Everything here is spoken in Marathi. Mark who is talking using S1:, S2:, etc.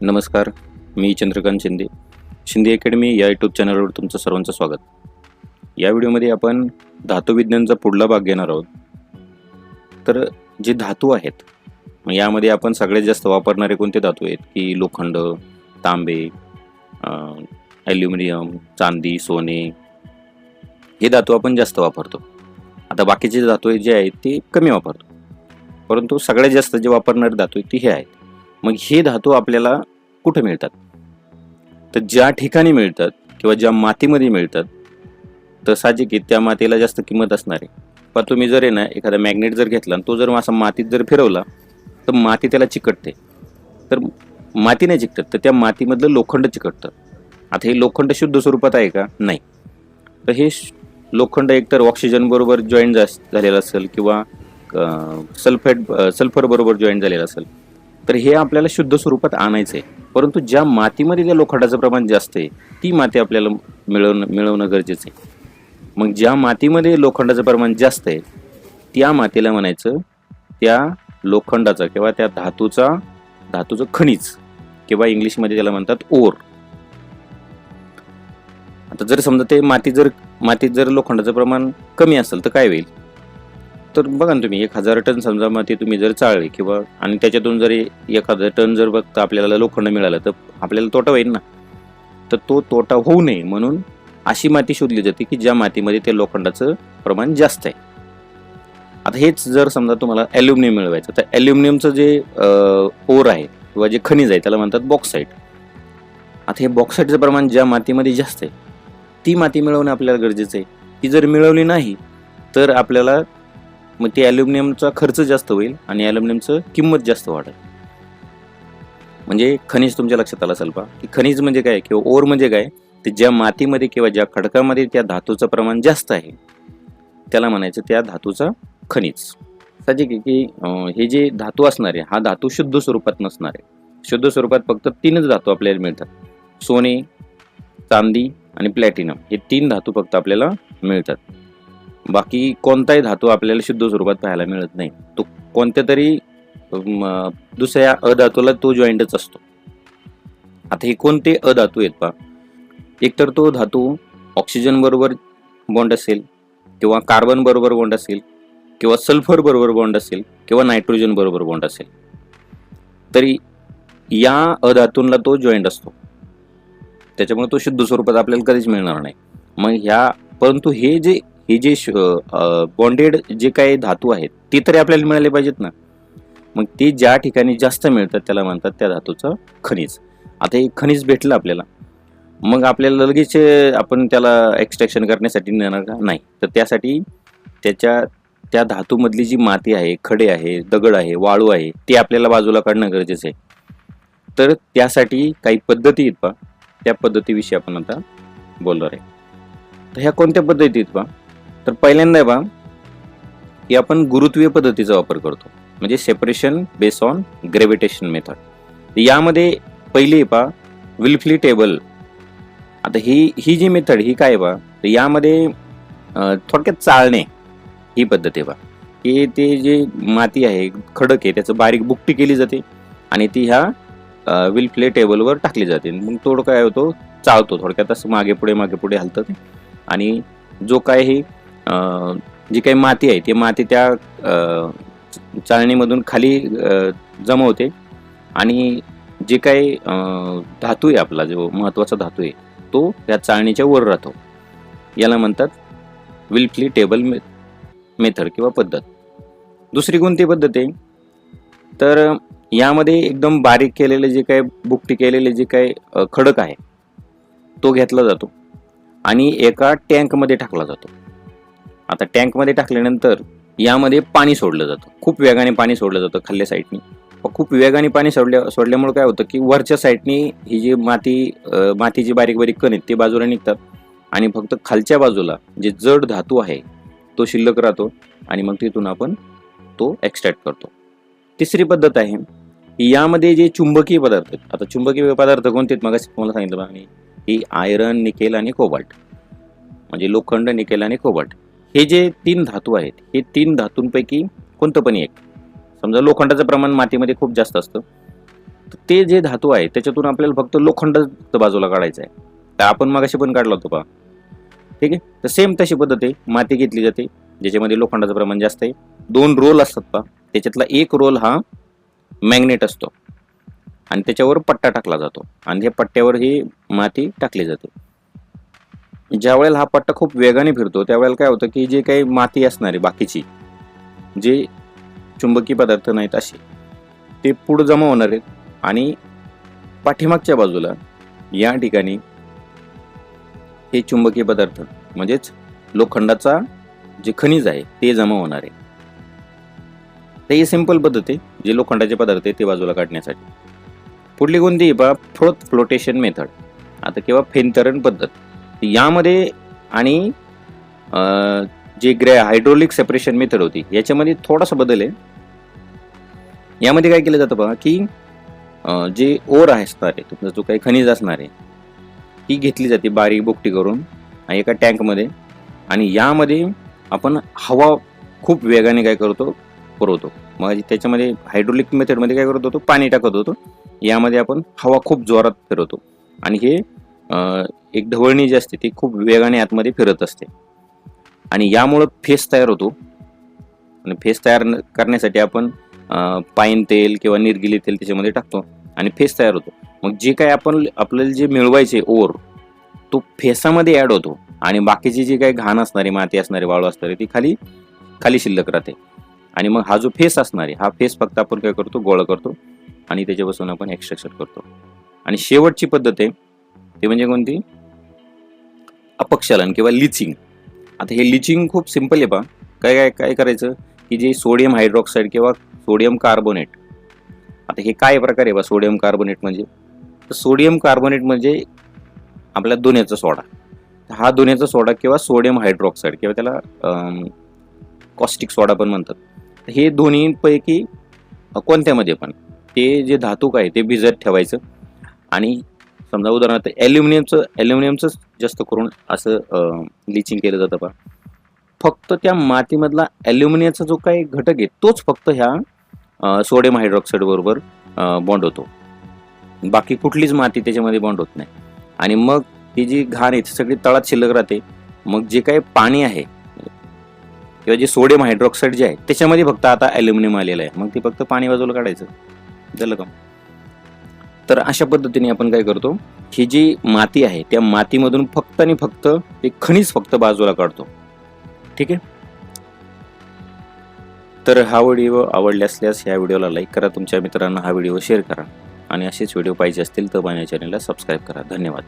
S1: नमस्कार मी चंद्रकांत शिंदे. शिंदे अकॅडमी या यूट्यूब चॅनलवर तुमचं सर्वांचं स्वागत. या व्हिडिओमध्ये आपण धातुविज्ञानचा पुढला भाग घेणार आहोत. तर जे धातू आहेत मग यामध्ये आपण सगळ्यात जास्त वापरणारे कोणते धातू आहेत? की लोखंड तांबे ॲल्युमिनियम चांदी सोने हे धातू आपण जास्त वापरतो. आता बाकीचे धातू जे आहेत ते कमी वापरतो. परंतु सगळ्यात जास्त जे वापरणारे धातू आहेत ते हे आहेत. मग हे धातू आपल्याला कुठे मिळतात? तर ज्या ठिकाणी मिळतात किंवा ज्या मातीमध्ये मिळतात तर साहजिक त्या मातीला जास्त किंमत असणार आहे. पण तुम्ही जर आहे ना एखादा मॅग्नेट जर घेतला आणि तो जर असा मातीत जर फिरवला तर माती त्याला चिकटते. तर माती नाही चिकटत तर त्या मातीमधलं लोखंड चिकटतं. आता हे लोखंड शुद्ध स्वरूपात आहे का? नाही. तर हे श- लोखंड एकतर ऑक्सिजनबरोबर जॉईंट झालेलं असेल किंवा सल्फेट सल्फरबरोबर जॉईंट झालेलं असेल. तर हे आपल्याला शुद्ध स्वरूपात आणायचं आहे परंतु ज्या मातीमध्ये त्या लोखंडाचं प्रमाण जास्त आहे ती माती आपल्याला मिळवणं मिळवणं गरजेचं आहे मग ज्या मातीमध्ये लोखंडाचं प्रमाण जास्त आहे त्या मातीला म्हणायचं त्या लोखंडाचा किंवा त्या धातूचा धातूचं खनिज किंवा इंग्लिशमध्ये त्याला म्हणतात ओर. आता जर समजा ते माती जर मातीत जर लोखंडाचं प्रमाण कमी असेल तर काय होईल? तर बघा ना तुम्ही एक हजार टन समजा माती तुम्ही जर चाळली किंवा आणि त्याच्यातून जरी एक हजार टन जर बघता आपल्याला लोखंड मिळालं तर आपल्याला तोटा होईल ना? तर तो तोटा होऊ नये म्हणून अशी माती शोधली जाते की ज्या मातीमध्ये ते लोखंडाचं प्रमाण जास्त आहे. आता हेच जर समजा तुम्हाला ॲल्युमिनियम मिळवायचं तर ॲल्युमिनियमचं जे ओर आहे किंवा जे खनिज आहे त्याला म्हणतात बॉक्साईट. आता हे बॉक्साईटचं प्रमाण ज्या मातीमध्ये जास्त आहे ती माती मिळवणं आपल्याला गरजेचं आहे. ती जर मिळवली नाही तर आपल्याला मग ते ॲल्युमिनियमचा खर्च जास्त होईल आणि ॲल्युमिनियमचं किंमत जास्त वाढेल. म्हणजे खनिज तुमच्या लक्षात आलं असेल पा की खनिज म्हणजे काय? किंवा ओर म्हणजे काय? ते ज्या मातीमध्ये किंवा ज्या खडकामध्ये त्या धातूचं प्रमाण जास्त आहे त्याला म्हणायचं त्या धातूचा खनिज. साहजिक आहे की हे जे धातू असणार आहे हा धातू शुद्ध स्वरूपात नसणार आहे. शुद्ध स्वरूपात फक्त तीनच धातू आपल्याला मिळतात. सोने चांदी आणि प्लॅटिनम. हे तीन धातू फक्त आपल्याला मिळतात. बाकी कोणताही धातू आपल्याला शुद्ध स्वरूपात पाहायला मिळत नाही. तो कोणत्या तरी दुसऱ्या अधातूला तो जॉईंटच असतो. आता हे कोणते अधातू आहेत पा एकतर तो धातू ऑक्सिजन बरोबर बॉन्ड असेल किंवा कार्बन बरोबर बॉन्ड असेल किंवा सल्फर बरोबर बॉन्ड असेल किंवा नायट्रोजन बरोबर बॉन्ड असेल. तरी या अधातूंना तो जॉईंट असतो. त्याच्यामुळे तो शुद्ध स्वरूपात आपल्याला कधीच मिळणार नाही. मग ह्या परंतु हे जे हे जे बॉन्डेड जे काही धातू आहेत ते तरी आपल्याला मिळाले पाहिजेत ना. मग ते ज्या ठिकाणी जास्त मिळतात त्याला म्हणतात त्या धातूचं खनिज. आता हे खनिज भेटलं आपल्याला. मग आपल्याला लगेच आपण त्याला एक्स्ट्रॅक्शन करण्यासाठी नेणार का? नाही. तर त्यासाठी त्याच्या त्या धातूमधली जी माती आहे खडे आहे दगड आहे वाळू आहे ते आपल्याला बाजूला काढणं गरजेचं आहे. तर त्यासाठी काही पद्धती आहेत पा त्या पद्धतीविषयी आपण आता बोलणार आहे. तर ह्या कोणत्या पद्धती आहेत पा तर पहिल्यांदा आहे की आपण गुरुत्वीय पद्धतीचा वापर करतो. म्हणजे separation base on gravitation method यामध्ये पहिली आहे पा विल्फली टेबल आता ही ही जी मेथड ही काय बा? तर यामध्ये थोडक्यात चाळणे ही पद्धत आहे बा. की ते जे माती आहे खडक आहे त्याचं बारीक बुकटी केली जाते आणि ती ह्या विल टेबलवर टाकली जाते. मग थोडं काय होतो? चाळतो थोडक्यात असं मागे पुढे मागे पुढे हलतं आणि जो काय हे जी काही माती आहे ती माती त्या चाळणीमधून खाली जमवते. आणि जे काही धातू आहे आपला जो महत्त्वाचा धातू आहे तो त्या चाळणीच्या वर राहतो. याला म्हणतात विल्फली टेबल मेथड किंवा पद्धत. दुसरी कोणती पद्धत आहे? तर यामध्ये एकदम बारीक केलेले जे काही बुकटी केलेले जे काही खडक आहे तो घेतला जातो. आणि एका टँकमध्ये टाकला जातो. आता टँकमध्ये टाकल्यानंतर यामध्ये पाणी सोडलं जातं. खूप वेगाने पाणी सोडलं जातं खाल्ल्या साईडनी खूप वेगाने पाणी सोडल्या सोडल्यामुळे काय होतं की वरच्या साईडनी ही जी माती मातीची बारीक बारीक कण आहेत ते बाजूला निघतात. आणि फक्त खालच्या बाजूला जे जड धातू आहे तो शिल्लक राहतो आणि मग तिथून आपण तो एक्स्ट्रॅक्ट करतो. तिसरी पद्धत आहे यामध्ये जे चुंबकीय पदार्थ आहेत आता चुंबकीय पदार्थ कोणते आहेत? मग तुम्हाला सांगितलं बघा मी ही आयरन निकेल आणि कोबाल्ट म्हणजे लोखंड निकेल आणि कोबाल्ट हे जे तीन धातू आहेत हे तीन धातूंपैकी कोणतं पण एक. समजा लोखंडाचं प्रमाण मातीमध्ये खूप जास्त असतं. तर ते जे धातू आहे त्याच्यातून आपल्याला फक्त लोखंड बाजूला काढायचं आहे. तर आपण मागाशी पण काढला होतो पहा. ठीक आहे? तर सेम तशी पद्धत आहे. माती घेतली जाते ज्याच्यामध्ये लोखंडाचं प्रमाण जास्त आहे. दोन रोल असतात पहा. त्याच्यातला एक रोल हा मॅग्नेट असतो. आणि त्याच्यावर पट्टा टाकला जातो. आणि ह्या पट्ट्यावर ही माती टाकली जाते. ज्या वेळेला हा पट्टा खूप वेगाने फिरतो त्यावेळेला काय होतं की जे काही माती असणार आहे बाकीची जे चुंबकीय पदार्थ नाहीत असे ते पुढं जमा होणार आहेत आणि पाठीमागच्या बाजूला या ठिकाणी हे चुंबकीय पदार्थ म्हणजेच लोखंडाचा जे खनिज आहे ते जमा होणार आहे. तर ही सिंपल पद्धत आहे जे लोखंडाचे पदार्थ आहे ते बाजूला काढण्यासाठी. पुढली कोणती? बा फ्लोट फ्लोटेशन मेथड आता किंवा फेंतरण पद्धत. यामध्ये आणि जे ग्रे हायड्रोलिक सेपरेशन मेथड होती याच्यामध्ये थोडासा बदल आहे. यामध्ये काय केलं जातं बघा की जे ओर आहे असणार आहे तुमचा जो काही खनिज असणार आहे ती घेतली जाते बारीक बोकटी करून आणि एका टँकमध्ये आणि यामध्ये आपण हवा खूप वेगाने काय करतो पुरवतो. मग त्याच्यामध्ये हायड्रोलिक मेथडमध्ये काय करत होतो पाणी टाकत होतो. यामध्ये आपण हवा खूप जोरात फिरवतो. आणि हे एक ढवळणी जी असते ती खूप वेगाने आतमध्ये फिरत असते. आणि यामुळं फेस तयार होतो. आणि फेस तयार न- करण्यासाठी आपण पाईन तेल किंवा निर्गिली तेल त्याच्यामध्ये टाकतो आणि फेस तयार होतो. मग जे काय आपण आपल्याला जे मिळवायचे ओर तो फेसामध्ये ॲड होतो. आणि बाकीची जी काही घाण असणारी माती असणारी वाळू असणारी ती खाली खाली शिल्लक राहते. आणि मग हा जो फेस असणार आहे हा फेस फक्त आपण काय करतो गोळा करतो आणि त्याच्यापासून आपण एक्स्ट्रॅक्शन करतो. आणि शेवटची पद्धत आहे ते म्हणजे कोणती? अपक्षालन किंवा लिचिंग. आता हे लिचिंग खूप सिंपल आहे पा काय काय काय करायचं? की जे सोडियम हायड्रॉक्साईड किंवा सोडियम कार्बोनेट. आता हे काय प्रकार आहे बा सोडियम कार्बोनेट म्हणजे? तर सोडियम कार्बोनेट म्हणजे आपल्या दोन्याचा सोडा. हा दोन्याचा सोडा किंवा सोडियम हायड्रॉक्साईड किंवा त्याला कॉस्टिक सोडा पण म्हणतात. तर हे दोन्हीपैकी कोणत्यामध्ये पण ते जे धातूक आहे ते भिजत ठेवायचं. आणि समजा उदाहरणार्थ ॲल्युमिनियमचं ॲल्युमिनियमचंच जास्त करून असं लिचिंग केलं जातं पहा फक्त त्या मातीमधला ॲल्युमिनियमचा जो काही घटक आहे तोच फक्त ह्या सोडियम हायड्रॉक्साईड बरोबर बॉन्ड होतो. बाकी कुठलीच माती त्याच्यामध्ये बॉन्ड होत नाही. आणि मग ती जी घाण आहे ती सगळी तळात शिल्लक राहते. मग जे काही पाणी आहे किंवा जे सोडियम हायड्रॉक्साईड जे आहे त्याच्यामध्ये फक्त आता ॲल्युमिनियम आलेलं आहे. मग ती फक्त पाणी बाजूला काढायचं. झालं का? तर अशा पद्धतीने आपण काय करतो ही जी माती आहे त्या मातीमधून फक्त आणि फक्त ते खनिज फक्त बाजूला काढतो. ठीक आहे? तर हा व्हिडिओ आवडले असल्यास ह्या व्हिडिओला लाईक करा तुमच्या मित्रांना हा व्हिडिओ शेअर करा आणि असेच व्हिडिओ पाहिजे असतील तर माझ्या चॅनलला सबस्क्राईब करा. धन्यवाद.